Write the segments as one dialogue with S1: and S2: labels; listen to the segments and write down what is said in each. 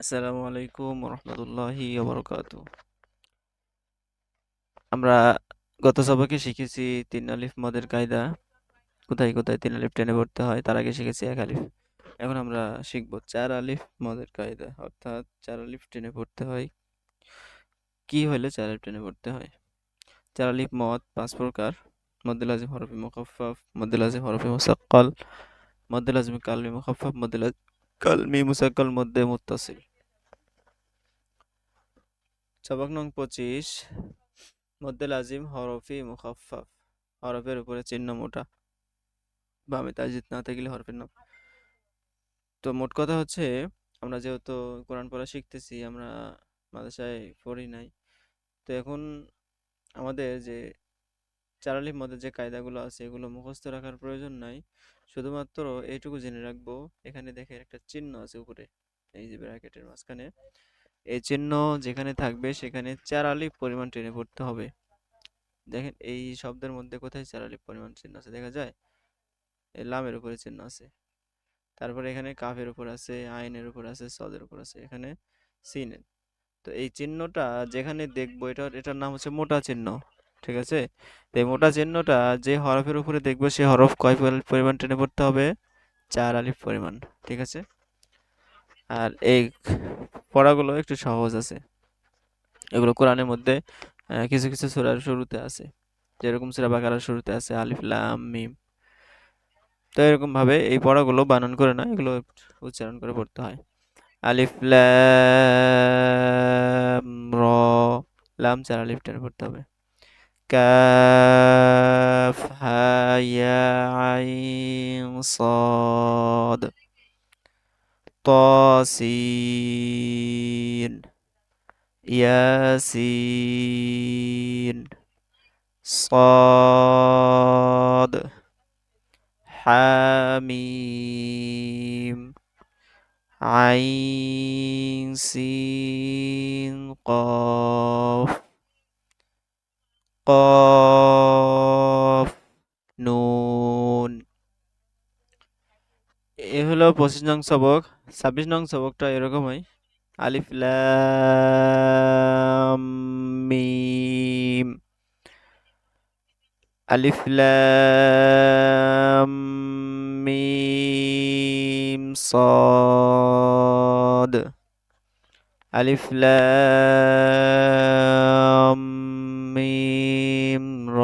S1: আসসালামু আলাইকুম রহমতুল্লাহি আমরা গত সবকে শিখেছি তিন আলিফ মদের কায়দা। কোথায় কোথায় তিন আলিফ টেনে পড়তে হয়, তার আগে শিখেছি এক আলিফ। এখন আমরা শিখব চার আলিফ মদের কায়দা, অর্থাৎ চার আলিফ টেনে পড়তে হয়। কি হলে চার আলিফ টেনে পড়তে হয়? চার আলিফ মদ পাঁচ প্রকার। মদ্দুল আজিম হরফি মুখফফ মদ্দুল আজিম হরফি মুসাক্কাল মদ্দুল আজিম কালমি মুখফফ মদ্দুল কালমি মুসাক্কাল মধ্যে মুত্তাসিল। সবক নং পঁচিশ, মদ্দেল আজিম, হরফি মুখাফাফ হরফের উপরে চিহ্ন মোটা। বা বামে তাজিদ, না থাকলে হরফের নাম। তো মোট কথা হচ্ছে, আমরা যেহেতু কোরআন পড়া শিখতেছি, আমরা মাদ্রাসায় পড়ি নাই। তো এখন আমাদের যে চারালির মধ্যে যে কায়দাগুলো আছে, এগুলো মুখস্থ রাখার প্রয়োজন নাই। শুধুমাত্র এইটুকু জেনে রাখব, এখানে দেখে একটা চিহ্ন আছে উপরে, এই যে ব্র্যাকেটের মাঝখানে। এই চিহ্ন যেখানে থাকবে সেখানে চার আলিফ পরিমাণ টেনে পড়তে হবে। দেখেন এই শব্দের মধ্যে কোথায় চার আলিফ পরিমাণ চিহ্ন আছে দেখা যায়? লামের উপরে চিহ্ন আছে। তারপরে এখানে কাফের উপর আছে, আইনের উপর আছে, সদের উপর আছে, এখানে সিনের। তো এই চিহ্নটা যেখানে দেখব এটা, এটার নাম হচ্ছে মোটা চিহ্ন, ঠিক আছে? তো এই মোটা চিহ্নটা যে হরফের উপরে দেখব সে হরফ কয় পরিমাণ টেনে পড়তে হবে? চার আলিফ পরিমাণ, ঠিক আছে? আর এই পড়াগুলো একটু সহজ আছে। এগুলো কোরআনের মধ্যে কিছু কিছু সুরার শুরুতে আছে। যেরকম সুরা বাকারার শুরুতে আছে আলিফলাম মিম। তো এরকম ভাবে এই পড়াগুলো বানান করে না, এগুলো উচ্চারণ করে পড়তে হয়। আলিফলাম র। লাম চার আলিফ পড়তে হবে। কাফ হায়া আইন, সাদ। Tasin Yasin Sad Hamim. Ain Sin. Qaf. Qaf. এ হলো পঁচিশ নং সবক ছাব্বিশ নং সবকটা এরকমই আলিফ লাম মিম আলিফ লাম মিম صاد আলিফ লাম মিম র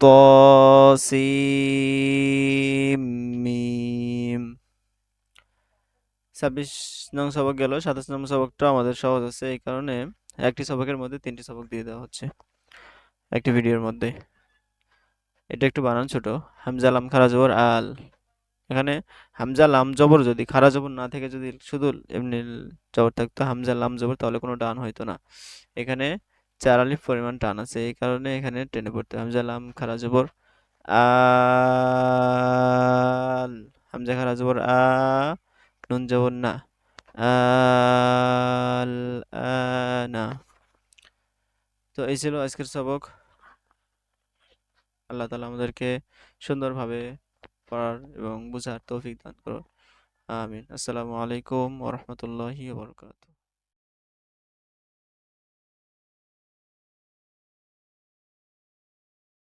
S1: তসিম ছাব্বিশ নং সবক গেল, সাতাশ নং সবকটা আমাদের সহজ আছে, এই কারণে একটি সবকের মধ্যে তিনটি সবক দিয়ে দেওয়া হচ্ছে একটি ভিডিওর মধ্যে। এটা একটু বানান ছোট। হামজা, লাম, খারা, জবর, আল। এখানে হামজা, লাম, জবর যদি, খারা, জবর না থেকে যদি শুধু এমনি জবর থাকতো, হামজা, লাম, জবর, তাহলে কোনো টান হইতো না। এখানে চার আলিফ পরিমাণ টান আছে, এই কারণে এখানে টেনে পড়তে হামজা, লাম, খারা, জবর, আল। হামজা, খারা, জবর, আ নুন জবর না। তো এই ছিল আজকের সবক। আল্লাহ তালা আমাদেরকে সুন্দরভাবে পড়ার এবং বোঝার তৌফিক দান করুন। আমিন। আসসালামু আলাইকুম ওরহমতুল্লাহি বরকাত